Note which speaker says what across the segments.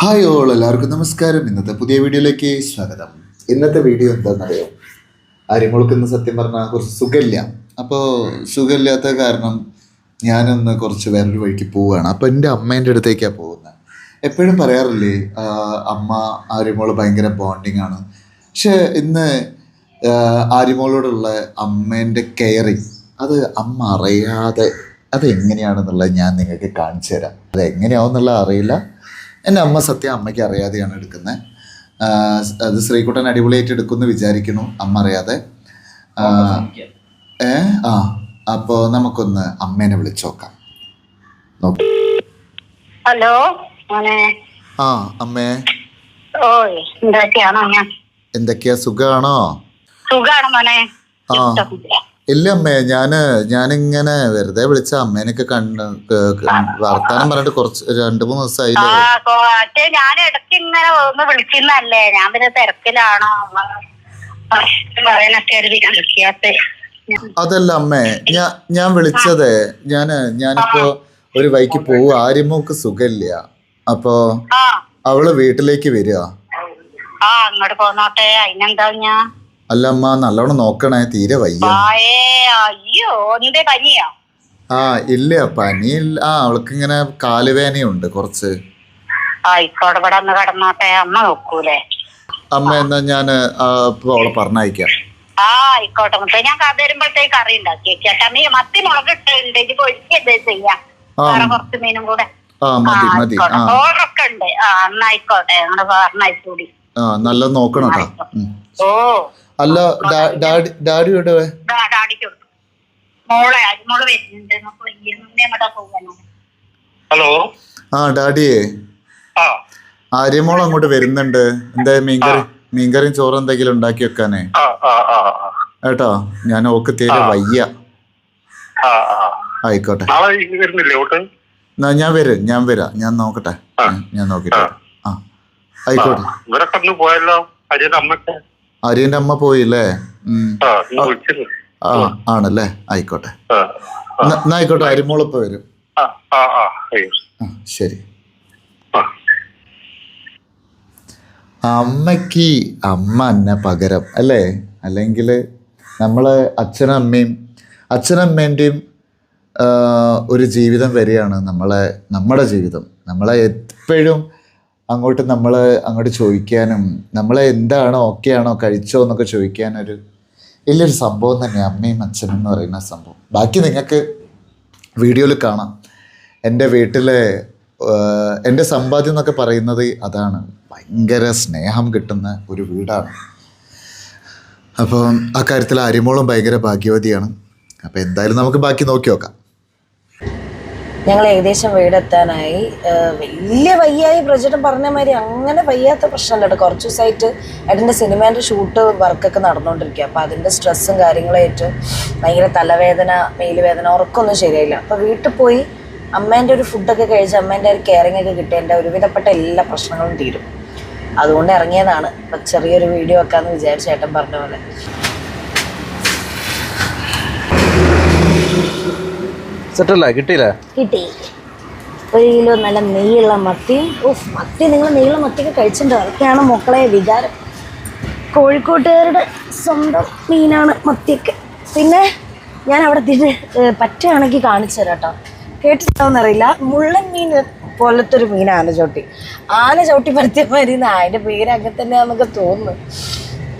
Speaker 1: Hi all എല്ലാവർക്കും നമസ്കാരം. ഇന്നത്തെ പുതിയ വീഡിയോയിലേക്ക് സ്വാഗതം. ഇന്നത്തെ വീഡിയോ എന്താണെന്നറിയോ? അരിമുളക്ക് ഇന്ന് സത്യം പറഞ്ഞാൽ കുറച്ച് സുഖമില്ല. അപ്പോൾ സുഖമില്ലാത്ത കാരണം ഞാനൊന്ന് കുറച്ച് വേറൊരു വഴിക്ക് പോവുകയാണ്. അപ്പോൾ എന്റെ അമ്മേന്റെ അടുത്തേക്കാണ് പോകുന്നത്. എപ്പോഴും പറയാറില്ലേ അമ്മ ആര്യമോൾ ഭയങ്കര ബോണ്ടിങ് ആണ്. പക്ഷേ ഇന്ന് ആര്യമോളോടുള്ള അമ്മേന്റെ കെയറിങ് അത് അമ്മ അറിയാതെ അത് എങ്ങനെയാണെന്നുള്ളത് ഞാൻ നിങ്ങൾക്ക് കാണിച്ചു തരാം. അത് എങ്ങനെയാവുന്നുള്ളത് അറിയില്ല. എന്റെ അമ്മ സത്യം അമ്മയ്ക്ക് അറിയാതെയാണ് എടുക്കുന്നത്. അത് ശ്രീകുട്ടൻ അടിപൊളിയായിട്ട് എടുക്കുമെന്ന് വിചാരിക്കുന്നു അമ്മ അറിയാതെ. ഏ ആ അപ്പോൾ നമുക്കൊന്ന് അമ്മേനെ വിളിച്ചു നോക്കാം.
Speaker 2: ഹലോ
Speaker 1: ആ അമ്മേ. എന്തൊക്കെയാ സുഖാണോ?
Speaker 2: സുഖാണ് മോനെ.
Speaker 1: ആ. ഇല്ല അമ്മേ ഞാൻ ഞാനിങ്ങനെ വെറുതെ വിളിച്ച അമ്മേനൊക്കെ കണ്ട് വർത്താനം പറഞ്ഞിട്ട് കുറച്ച് രണ്ടു മൂന്ന്
Speaker 2: ദിവസമായി
Speaker 1: ദിവസമായില്ലേ
Speaker 2: ഞാൻ ഇടയ്ക്ക് ഇങ്ങനെ ഒന്ന് വിളിക്കുന്നല്ലേ ഞാൻ പിന്നെ തിരക്കിലാണോ? പറയാനൊക്കെ
Speaker 1: അതല്ല അമ്മേ ഞാൻ ഞാൻ വിളിച്ചതേ ഞാൻ ഞാനിപ്പോ ഒരു വൈക്ക് പോവും ആര്യമോക്ക് സുഖമില്ല. അപ്പോ അവൾ വീട്ടിലേക്ക് വരിക.
Speaker 2: ആ അങ്ങോട്ട് പോന്നോട്ടെ അതിനെന്താ ഞാൻ?
Speaker 1: അല്ല അമ്മ നല്ലോണം നോക്കണേ തീരെ വയ്യ.
Speaker 2: അയ്യോ പനിയോ?
Speaker 1: ആ ഇല്ല പനി ആ അവൾക്ക് ഇങ്ങനെ കാലുവേനയുണ്ട് കുറച്ച്.
Speaker 2: ആയിക്കോട്ടെ ഇവിടെ ഒന്ന് കിടന്നോട്ടെ അമ്മ നോക്കൂലേ.
Speaker 1: അമ്മ എന്നാ ഞാൻ അവളെ പറഞ്ഞയക്കാം.
Speaker 2: ആ ആയിക്കോട്ടെ മുത്തേ ഞാൻ കഥ വരുമ്പോഴത്തേക്ക് കറി ഉണ്ടാക്കി ചേട്ടാ മീ മത്തി മുളക് ഇട്ടുണ്ട് ഇത് പൊരിക്കത് ചെയ്യാം?
Speaker 1: ആ.
Speaker 2: വേറെ കുറച്ച് മീനും കൂടെ.
Speaker 1: ആ മതി മതി. ആ.
Speaker 2: ഓർഡറൊക്കെ ഉണ്ട്. ആ എന്നായിക്കോട്ടെ ഞങ്ങൾ പറഞ്ഞൂടി
Speaker 1: ആ നല്ല നോക്കണം
Speaker 2: ഓ.
Speaker 1: അല്ല ഡാഡി ഡാഡി എവിടെ?
Speaker 3: ഹലോ?
Speaker 1: ആ ഡാഡിയേ.
Speaker 3: ആ.
Speaker 1: ആര്യമോൾ അങ്ങോട്ട് വരുന്നുണ്ട്. എന്താ മീൻകറി? മീൻകറിയും ചോറ് എന്തെങ്കിലും ഉണ്ടാക്കി വെക്കാനേ.
Speaker 3: ആ ആ ആ ആ,
Speaker 1: കേട്ടോ ഞാൻ ഓക്ക് തീരെ വയ്യ. ആയിക്കോട്ടെ.
Speaker 3: വരുന്നില്ലേ ഓട്ട്
Speaker 1: എന്നാ ഞാൻ വരും ഞാൻ വരാം. ഞാൻ നോക്കട്ടെ. ഞാൻ- നോക്കിട്ടെ. ആ. ആയിക്കോട്ടെ.
Speaker 3: പോയല്ലോ? അജയന്റെ
Speaker 1: അരിയന്റെ അമ്മ പോയില്ലേ.
Speaker 3: ആ
Speaker 1: ആണല്ലേ? ആയിക്കോട്ടെ. എന്നാ ആയിക്കോട്ടെ അരിമോളിപ്പ വരും. ശരി.
Speaker 3: അമ്മയ്ക്ക്
Speaker 1: അമ്മയ്ക്ക് അമ്മ എന്നെ പകരം അല്ലേ? അല്ലെങ്കിൽ നമ്മളെ അച്ഛനും അമ്മയും അച്ഛനും അമ്മേന്റെയും ഒരു ജീവിതം വരികയാണ് നമ്മളെ നമ്മുടെ ജീവിതം. നമ്മളെ എപ്പോഴും അങ്ങോട്ട് നമ്മൾ അങ്ങോട്ട് ചോദിക്കാനും നമ്മൾ എന്താണോ ഓക്കെ ആണോ കഴിച്ചോ എന്നൊക്കെ ചോദിക്കാനൊരു വലിയൊരു സംഭവം തന്നെ അമ്മയും അച്ഛനും എന്ന് പറയുന്ന സംഭവം. ബാക്കി നിങ്ങൾക്ക് വീഡിയോയിൽ കാണാം. എന്റെ വീട്ടിലെ എന്റെ സമ്പാദ്യം എന്നൊക്കെ പറയുന്നത് അതാണ്. ഭയങ്കര സ്നേഹം കിട്ടുന്ന ഒരു വീടാണ്. അപ്പം ആ കാര്യത്തിൽ അരിമോളും ഭയങ്കര ഭാഗ്യവതിയാണ്. അപ്പോൾ എന്തായാലും നമുക്ക് ബാക്കി നോക്കി നോക്കാം.
Speaker 4: ഞങ്ങൾ ഏകദേശം വീടെത്താനായി. വലിയ വയ്യായി പ്രചരണം പറഞ്ഞ മാതിരി അങ്ങനെ വയ്യാത്ത പ്രശ്നമല്ല കേട്ടോ. കുറച്ച് ദിവസമായിട്ട് ഏട്ടന്റെ സിനിമേന്റെ ഷൂട്ട് വർക്കൊക്കെ നടന്നുകൊണ്ടിരിക്കുക അപ്പോൾ അതിന്റെ സ്ട്രെസ്സും കാര്യങ്ങളായിട്ട് ഭയങ്കര തലവേദന മേലുവേദന ഉറക്കമൊന്നും ശരിയായില്ല. അപ്പോൾ വീട്ടിൽ പോയി അമ്മേന്റെ ഒരു ഫുഡൊക്കെ കഴിച്ച് അമ്മേന്റെ ഒരു കെയറിങ് ഒക്കെ കിട്ടി എന്റെ ഒരുവിധപ്പെട്ട എല്ലാ പ്രശ്നങ്ങളും തീരും. അതുകൊണ്ട് ഇറങ്ങിയതാണ്. അപ്പം ചെറിയൊരു വീഡിയോ വെക്കാമെന്ന് വിചാരിച്ച ഏട്ടൻ പറഞ്ഞ പോലെ.
Speaker 5: സെറ്റല്ലേ കിട്ടിയില്ലേ?
Speaker 4: കിട്ടി. ഒരു കിലോ നല്ല നെയ്യുള്ള മത്തി. ഉഫ് മത്തി നിങ്ങൾ നെയ്യുള്ള മത്തിയൊക്കെ കഴിച്ചിട്ടുണ്ടോ? അതൊക്കെയാണ് മക്കളെ വികാരം കോഴിക്കോട്ടുകാരുടെ സ്വന്തം മീനാണ് മത്തിയൊക്കെ. പിന്നെ ഞാൻ അവിടെ തിരിച്ച് പറ്റുകയാണെങ്കിൽ കാണിച്ചു തരാം കേട്ടോ. കേട്ടിട്ടുണ്ടോന്നറിയില്ല. മുള്ളൻ മീൻ പോലത്തെ ഒരു മീൻ ആന ചവിട്ടി. ആന ചവിട്ടി പരത്തിയ മരുന്ന് അതിന്റെ പേര് അങ്ങനെ തന്നെയാണെന്നൊക്കെ തോന്നുന്നു.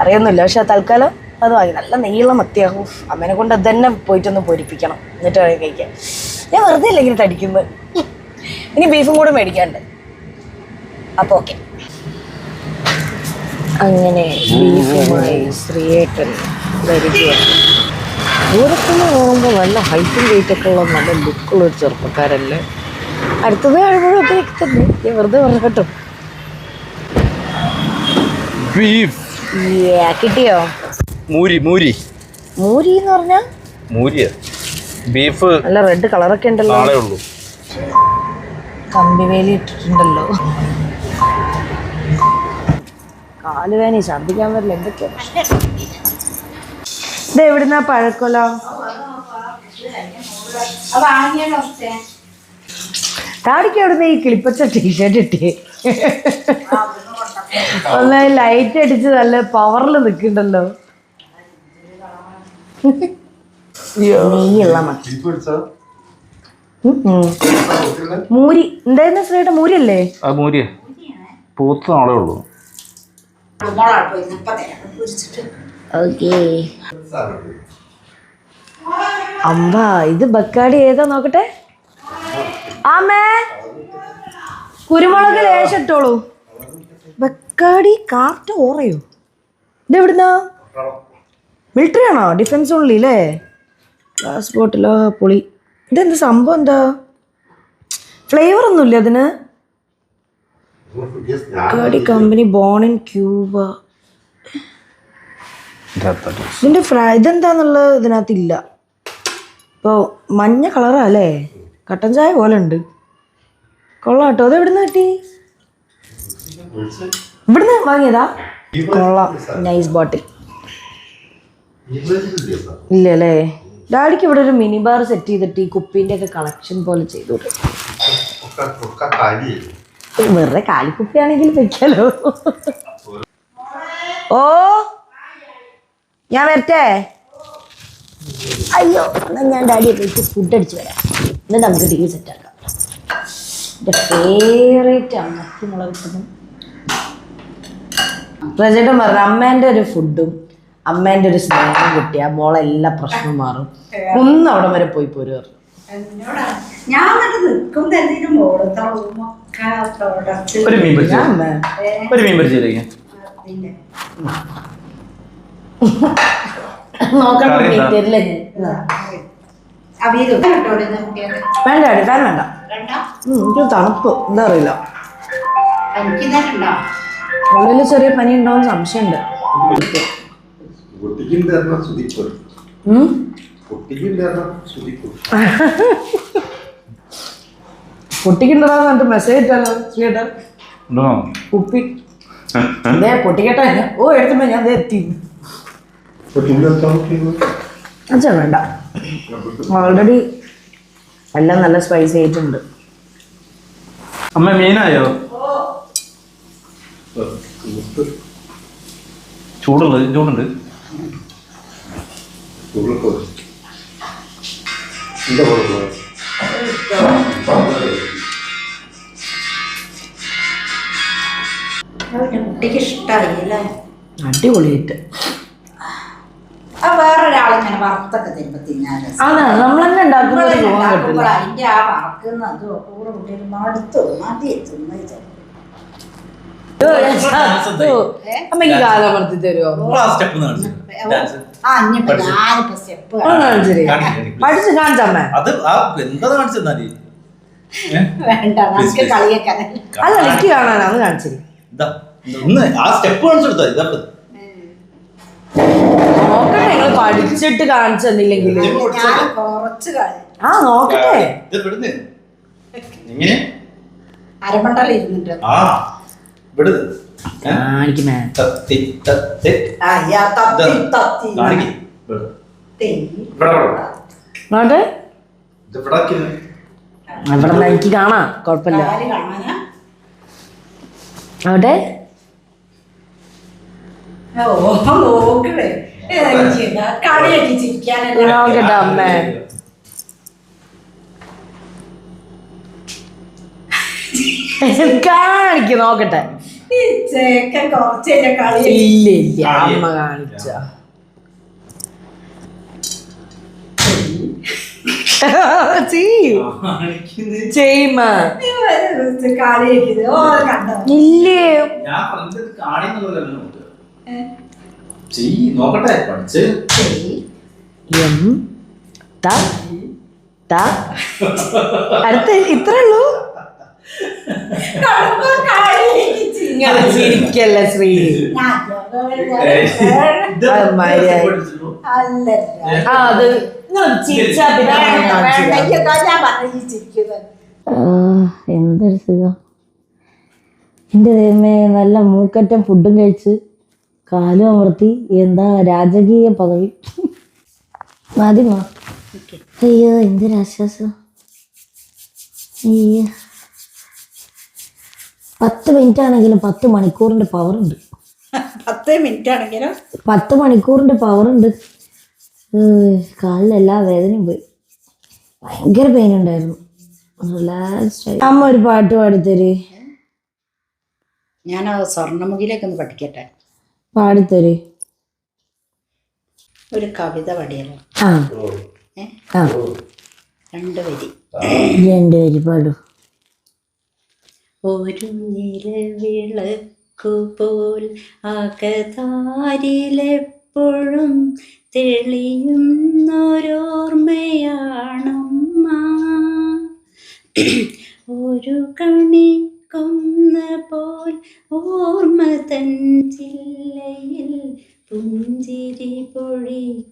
Speaker 4: അറിയൊന്നുമില്ല. പക്ഷെ തൽക്കാലം അത് വാങ്ങി നല്ല നീളം മത്തിയാകും അമ്മേനെ കൊണ്ട് അത് തന്നെ പോയിട്ടൊന്ന് പൊരിപ്പിക്കണം. എന്നിട്ട് വേണം കഴിക്കാൻ ഞാൻ വെറുതെ അല്ല ഇങ്ങനെ തടിക്കുന്നത്? ഇനി ബീഫും കൂടെ മേടിക്കാണ്ട് അപ്പോൾ ഓക്കെ. അങ്ങനെ ബീഫുമായി ശ്രീയേട്ടൻ വരികയാണ്. ദൂരത്തുനിന്ന് പോകുമ്പോൾ നല്ല ഹൈറ്റും വെയിറ്റൊക്കെ ഉള്ള നല്ല ലുക്കുള്ള ഒരു ചെറുപ്പക്കാരല്ലേ? അടുത്തത് കഴിയുമ്പോഴൊക്കെ തന്നെ ഞാൻ വെറുതെ പറഞ്ഞു കേട്ടോ.
Speaker 5: ബീഫ്
Speaker 4: കിട്ടിയോ?
Speaker 5: മൂരി മൂരി.
Speaker 4: മൂരി എന്ന് പറഞ്ഞാ?
Speaker 5: മൂരിയ. ബീഫ്
Speaker 4: നല്ല റെഡ് കളറൊക്കെ ഉണ്ടല്ലോ.
Speaker 5: നാളെ ഉള്ളൂ.
Speaker 4: കമ്പിവേലി ഇട്ടിട്ടുണ്ടല്ലോ. കാലുവേനി ഛർദിക്കാൻ വരില്ല എന്തൊക്കെയാ ഇത് എവിടുന്നാ പഴക്കൊല? താടിക്ക് എവിടുന്ന ഈ കിളിപ്പച്ച ടീഷർട്ട് ഇട്ടേ ഒന്ന് ലൈറ്റ് അടിച്ച് നല്ല പവറിൽ നിൽക്കണ്ടല്ലോ നെയ്യുള്ള മത്തി ഉം, ഉം. മൂരി എന്തായിരുന്നു ശ്രീയുടെ മൂരിയല്ലേ?
Speaker 5: ആ മൂരിയ. പൂത്ത നാളെ ഉള്ളൂ.
Speaker 4: ഓക്കേ. അമ്പ ഇത് ബക്കാടി ഏതാ നോക്കട്ടെ? ആമേ കുരുമുളക് ലേശം ഇട്ടോളൂ. ബക്കാടി കാർട്ട് ഓറയോ? ഇത് എവിടുന്നാ മിലിറ്ററി ആണോ ഡിഫൻസ് ഉള്ളി അല്ലേ ഗ്ലാസ് ബോട്ടിലോ പുളി. ഇതെന്ത് സംഭവം എന്താ? ഫ്ലേവർ ഒന്നുമില്ല അതിന്? Bacardi company born in Cuba ഇതിന്റെ ഫ്രൈ ഇതെന്താന്നുള്ളത് ഇതിനകത്തില്ല. ഇപ്പോൾ മഞ്ഞ കളറാ അല്ലേ? കട്ടൻ ചായ പോലെ ഉണ്ട്. കൊള്ളാം കേട്ടോ. അത് എവിടുന്ന് കിട്ടി? ഇവിടുന്ന് വാങ്ങിയതാ? കൊള്ളാം. നൈസ് ബോട്ടിൽ ഇല്ല അല്ലേ ഡാഡിക്ക് ഇവിടെ ഒരു മിനി ബാർ സെറ്റ് ചെയ്തിട്ട് ഈ കുപ്പീന്റെ ഒക്കെ കളക്ഷൻ പോലെ ചെയ്തു വെറുതെ കാലിക്കുപ്പിയാണെങ്കിൽ വെക്കാലോ. ഓ ഞാൻ വരട്ടെ? അയ്യോ എന്നാ ഞാൻ ഡാഡിയെ പോയിട്ട് ഫുഡ് അടിച്ചു വരാം. എന്നാൽ നമുക്ക് ടി വി സെറ്റ് ആക്കാം. എന്റെ ഫേവറേറ്റ് അമ്മയ്ക്ക് മുളക് കിട്ടുന്നു പ്രജേട്ടൻ പറഞ്ഞു അമ്മേന്റെ ഒരു ഫുഡും അമ്മേന്റെ ഒരു സ്നേഹം കിട്ടിയ മോളെ എല്ലാ പ്രശ്നവും മാറും. ഒന്ന് അവിടെ വരെ പോയി പോരുക.
Speaker 6: ഞാൻ നിൽക്കും
Speaker 5: ഒരു മീൻ ഒരു പൊരിച്ചിരിക്കും
Speaker 4: നോക്കണം വേണ്ട എടുക്കാൻ വേണ്ട. എനിക്ക് തണുപ്പ്. എന്താ അറിയില്ല.
Speaker 6: എനിക്ക് ഉണ്ടോന്ന് ഉണ്ടോ
Speaker 4: ഉള്ളിൽ തരണം പനി ഉണ്ടോന്ന് തരണം ഉം? പൊട്ടിക്കുണ്ടോന്ന് പറഞ്ഞിട്ട് മെസ്സേജ് ഇട്ടാലോ
Speaker 5: ഉണ്ടോ?
Speaker 4: കുപ്പി. അതെ പൊട്ടിക്കട്ടെ. ഓ എടുത്തപ്പോ ഞാൻ ദേ എത്തി. അച്ഛാ വേണ്ട. ഓൾറെഡി എല്ലാം നല്ല സ്പൈസി ആയിട്ടുണ്ട്.
Speaker 5: അമ്മ മീനായോ? ചൂടുള്ളത് ചൂടുണ്ട്.
Speaker 6: അവന്റെ കുട്ടിക്ക് ഇഷ്ടമായില്ലേ
Speaker 4: അടിപൊളിയായിട്ട്.
Speaker 6: ആ വേറൊരാളിങ്ങനെ വറുത്തൊക്കെ തരുമ്പോ തിന്നാൻ രസം.
Speaker 4: അതാണ് നമ്മളെന്നെ ഉണ്ടാക്കുന്നത്
Speaker 6: നമ്മൾ
Speaker 4: സുഖം
Speaker 6: ഉണ്ടാക്കുമ്പോൾ അതിന്റെ ആ വറക്കുന്നതും കൂടെ കുട്ടികൾ മടുത്തു. മതി തിന്നത്
Speaker 4: അമ്മയ്ക്ക് കാലം അമർത്തി തരുമോ
Speaker 6: ആ ഇനിയിപ്പോ ഞാനിപ്പോ സ്റ്റെപ്പ്
Speaker 4: ശരി. പഠിച്ച് കാണിച്ചമ്മ.
Speaker 7: അത് ആ എന്താ കാണിച്ചെന്നാൽ
Speaker 6: വേണ്ട നമുക്ക് കളിയൊക്കെ
Speaker 4: അല്ല? എനിക്ക് കാണാനാ അത് കാണിച്ചിരി.
Speaker 7: ഇതാ ഒന്ന് ആ സ്റ്റെപ്പ് കാണിച്ചെടുത്താ ഇതാ
Speaker 4: നോക്കട്ടെ നിങ്ങൾ പഠിച്ചിട്ട് കാണിച്ചു തന്നില്ലെങ്കിൽ
Speaker 6: ഞാൻ കുറച്ച് കളി
Speaker 4: ആ നോക്കട്ടെ.
Speaker 7: ഇത് ഇവിടുന്ന്. എങ്ങനെ
Speaker 6: അരമണ്ടൽ ഇരുന്നിട്ട്.
Speaker 7: ആ.
Speaker 4: കാണിക്കുമേ.
Speaker 7: തത്തി തത്തി. ഇവിടെ
Speaker 4: എനിക്ക് കാണാം. കുഴപ്പമില്ല. അവിടെ. നോക്കട്ടെ അമ്മേ. കാണിക്ക് നോക്കട്ടെ.
Speaker 6: ഈ ചേക്കൻ കളി.
Speaker 4: ഇല്ല ഇല്ല അമ്മ കാണിച്ച. ഇല്ലേ?
Speaker 7: നോക്കട്ടെ പഠിച്ച്.
Speaker 4: എം ത ത. അടുത്ത ഇത്രേ ഉള്ളൂ
Speaker 6: കാണുമ്പോ കളിയൊക്കെ ചിരി.
Speaker 4: ഇങ്ങനെ ചിരിക്കല്ല ശ്രീ? അത് എന്തൊരു സുഖം. എന്റെ ദൈവമേ നല്ല മൂക്കറ്റം ഫുഡും കഴിച്ച് കാലും അമർത്തി എന്താ രാജകീയ പദവി. മതി മാ അയ്യോ എന്തൊരു ആശ്വാസം. അയ്യോ. പത്ത് മിനിറ്റ് ആണെങ്കിലും പത്ത് മണിക്കൂറിന്റെ പവർ ഉണ്ട്
Speaker 6: പത്ത് മിനിറ്റ് ആണെങ്കിലും
Speaker 4: പത്ത് മണിക്കൂറിന്റെ പവർ ഉണ്ട് കാലിലെല്ലാ വേദനയും പോയി. ഭയങ്കര പെയിൻ ഉണ്ടായിരുന്നു. റിലാക്സ്ഡ് അമ്മ ഒരു പാട്ട് പാടിത്തരി.
Speaker 6: ഞാൻ ആ സ്വർണമുഖിലേക്ക് ഒന്ന് പഠിക്കട്ടെ.
Speaker 4: പാടിത്തരി.
Speaker 6: ഒരു കവിത പാടിയല്ലോ
Speaker 4: ആ.
Speaker 6: ഏ?
Speaker 4: ആ.
Speaker 6: രണ്ട് വരി
Speaker 4: പാടൂ.
Speaker 6: ഒരു നിലവിളക്കുപോൽ അകതാരിലെപ്പോഴും തെളിയുന്നൊരോർമ്മയാണമ്മ ഒരു കണി കൊന്ന പോൽ ഓർമ്മ തൻ ജില്ലയിൽ പുഞ്ചിരി പൊഴിക്കയാണമ്മ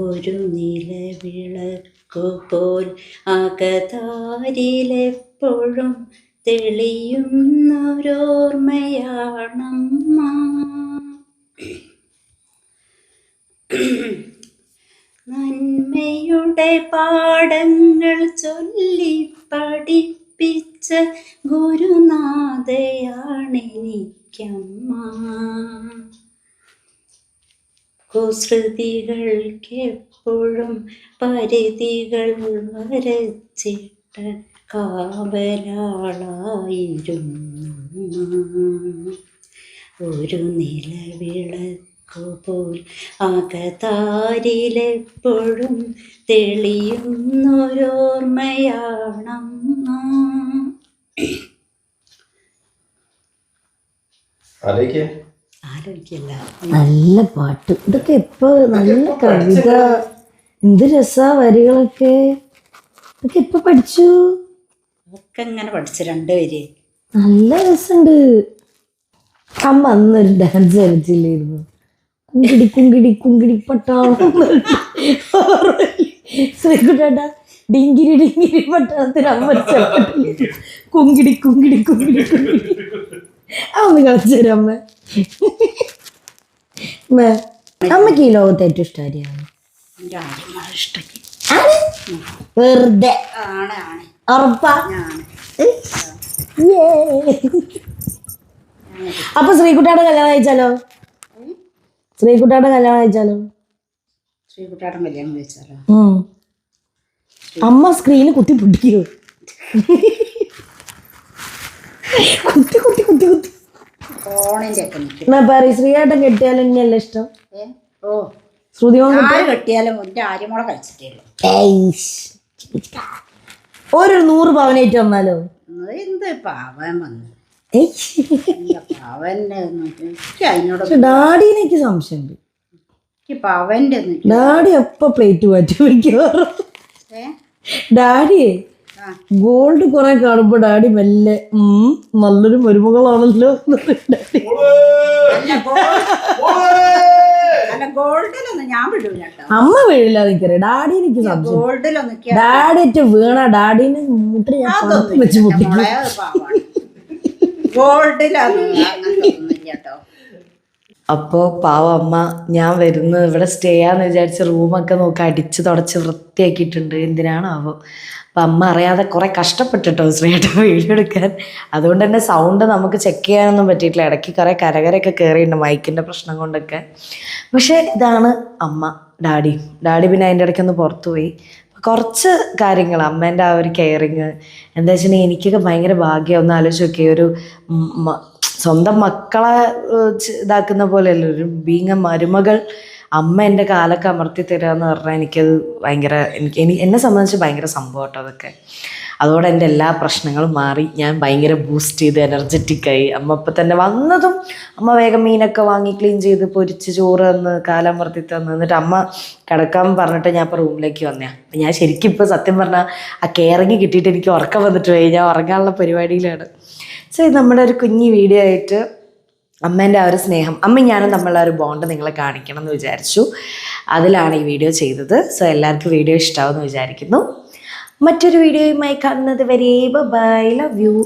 Speaker 6: ഒരു നിലവിളക്കുപോൽ അകതാരിലെപ്പോഴും തെളിയുന്നൊരോർമ്മയാണമ്മ. നന്മയുടെ പാഠങ്ങൾ ചൊല്ലി പഠിപ്പിച്ച ഗുരുനാഥയാണെനിക്കമ്മ. കുസൃതികൾക്കെപ്പോഴും പരിധികൾ വരച്ചിട്ട കാവലാളായിരുന്നു ഒരു നിലവിളക്കുപോൽ അകതാരിലെപ്പോഴും തെളിയുന്നൊരോർമ്മയാണമ്മ ആലോചിക്കില്ല
Speaker 4: നല്ല പാട്ട്. ഇതൊക്കെ എപ്പോ നല്ല കവിത എന്ത് രസാ വരികളൊക്കെ. ഇതൊക്കെ ഇപ്പൊ പഠിച്ചു?
Speaker 6: ഒക്കെ ഇങ്ങനെ പഠിച്ചു രണ്ടുപേര്
Speaker 4: നല്ല രസമുണ്ട് അമ്മ അന്നൊരു ഡാൻസ് കളിച്ചില്ലായിരുന്നു കുങ്കിടി കുങ്കിടി കുങ്കിടി പട്ടാളം ശ്രീകുട്ടേട്ടാ ഡിങ്കിരി ഡിങ്കിരി പട്ടാളത്തിന് അമ്മ? കുങ്കിടി കുങ്കിടി കുങ്കിടി കുങ്കിടി. അമ്മ കളിച്ചു അമ്മ. അമ്മ, അമ്മയ്ക്ക് ഈ ലോകത്ത് ഏറ്റവും ഇഷ്ടം ആരെയാണ്?
Speaker 6: എന്റെ ആര്യന്മാരെ ഇഷ്ടമായി
Speaker 4: വെറുതെ.
Speaker 6: ആണ് ആണ്.
Speaker 4: ഉറപ്പാ. അപ്പൊ ശ്രീകുട്ടാടെ കല്യാണം കഴിച്ചാലോ? ശ്രീകുട്ടാടെ കല്യാണം കഴിച്ചാലോ?
Speaker 6: ശ്രീകുട്ടാടെ കല്യാണം കഴിച്ചാലോ?
Speaker 4: അമ്മ സ്ക്രീനിൽ കുത്തി പൊട്ടിക്കോ? കുത്തി കുത്തി കുത്തി കുത്തി. പറ ശ്രീയേട്ടൻ കെട്ടിയാലും ഇനിയല്ല ഇഷ്ടം?
Speaker 6: ഓ.
Speaker 4: ശ്രുതി മോൻ
Speaker 6: ആര് കെട്ടിയാലും എന്റെ ആര്യമോളെ കഴിച്ചിട്ടേ ഉള്ളൂ
Speaker 4: ഏയ്ഷ്. ഒരു നൂറ് പവനേറ്റ് വന്നാലോ?
Speaker 6: എന്ത് പാവൻ വന്നു. പാവന്റെ എനിക്ക് അതിനോട്
Speaker 4: ഡാഡീനെ എനിക്ക് സംശയമുണ്ട്.
Speaker 6: എനിക്ക് പവന്റെ
Speaker 4: ഡാഡി എപ്പോ പ്ലേറ്റ് മാറ്റി വെക്കാറ്
Speaker 6: ഏ?
Speaker 4: ഡാഡിയെ
Speaker 6: ആ.
Speaker 4: ഗോൾഡ് കുറെ കാണുമ്പോ ഡാഡി മെല്ലെ ഉം, നല്ലൊരു മരുമകളാണല്ലോ ഡാഡി.
Speaker 6: ഗോൾഡിലൊന്നും ഞാൻ വിടൂല കേട്ടോ.
Speaker 4: അമ്മ വീഴില്ല നിക്കറേ ഡാഡി എനിക്ക് സംശയം.
Speaker 6: ഗോൾഡിലൊന്നും എനിക്ക്
Speaker 4: ഡാഡിറ്റ് വീണ ഡാഡിനെ മുട്ടി ഞാൻ വെച്ച്
Speaker 6: അതൊന്നും
Speaker 4: പൊട്ടിക്കും
Speaker 6: മോളെ അത് പാവാണ്. ഗോൾഡിലൊന്നും അങ്ങനത്തെ ഒന്നും ഇല്ല കേട്ടോ.
Speaker 8: അപ്പോൾ പാവ അമ്മ ഞാൻ വരുന്നു ഇവിടെ സ്റ്റേ ആന്ന് വിചാരിച്ച് റൂമൊക്കെ നോക്കി അടിച്ച് തുടച്ച് വൃത്തിയാക്കിയിട്ടുണ്ട്. എന്തിനാണാവോ അപ്പം അമ്മ അറിയാതെ കുറേ കഷ്ടപ്പെട്ടിട്ടോ ശ്രീയേട്ട വീഡിയോ എടുക്കാൻ. അതുകൊണ്ട് തന്നെ സൗണ്ട് നമുക്ക് ചെക്ക് ചെയ്യാനൊന്നും പറ്റിയിട്ടില്ല. ഇടയ്ക്ക് കുറേ കരകരയൊക്കെ കയറിയിട്ടുണ്ട് മൈക്കിന്റെ പ്രശ്നം കൊണ്ടൊക്കെ. പക്ഷേ ഇതാണ് അമ്മ ഡാഡി. ഡാഡി പിന്നെ അതിന്റെ ഇടയ്ക്കൊന്ന് പുറത്തു പോയി. കുറച്ച് കാര്യങ്ങൾ അമ്മേന്റെ ആ ഒരു കെയറിങ് എന്താ വെച്ചിട്ടുണ്ടെങ്കിൽ എനിക്കൊക്കെ ഭയങ്കര ഭാഗ്യം. ഒന്ന് ആലോചിച്ച് നോക്കിയ ഒരു സ്വന്തം മക്കളെ ഇതാക്കുന്ന പോലെയല്ല. ഒരു ബീങ് മരുമകൾ അമ്മ എന്റെ കാലൊക്കെ അമർത്തി തരിക എന്ന് പറഞ്ഞാൽ എനിക്കത് ഭയങ്കര എനിക്ക് എന്നെ സംബന്ധിച്ച് ഭയങ്കര സംഭവം കേട്ടോ അതൊക്കെ. അതോടെ എന്റെ എല്ലാ പ്രശ്നങ്ങളും മാറി. ഞാൻ ഭയങ്കര ബൂസ്റ്റ് ചെയ്ത് എനർജറ്റിക്കായി അമ്മ ഇപ്പം തന്നെ വന്നതും അമ്മ വേഗം മീനൊക്കെ വാങ്ങി ക്ലീൻ ചെയ്ത് പൊരിച്ച് ചോറ് തന്ന് കാലമർത്തി തന്ന്. എന്നിട്ട് അമ്മ കിടക്കാൻ പറഞ്ഞിട്ട് ഞാൻ ഇപ്പോൾ റൂമിലേക്ക് വന്നേ അപ്പം ഞാൻ ശരിക്കും ഇപ്പോൾ സത്യം പറഞ്ഞാൽ ആ കെയറിങ് കിട്ടിയിട്ട് എനിക്ക് ഉറക്കം വന്നിട്ട് പോയി. ഞാൻ ഉറങ്ങാനുള്ള പരിപാടിയിലാണ്. സോ ഇത് നമ്മുടെ ഒരു കുഞ്ഞി വീഡിയോ ആയിട്ട് അമ്മേന്റെ ആ ഒരു സ്നേഹം അമ്മ ഞാനും തമ്മിലുള്ള ഒരു ബോണ്ട് നിങ്ങളെ കാണിക്കണം എന്ന് വിചാരിച്ചു. അതിലാണ് ഈ വീഡിയോ ചെയ്തത്. സോ എല്ലാവർക്കും വീഡിയോ ഇഷ്ടമാവുമെന്ന് വിചാരിക്കുന്നു. മറ്റൊരു വീഡിയോയുമായി കാണുന്നത് വരെ. Bye love you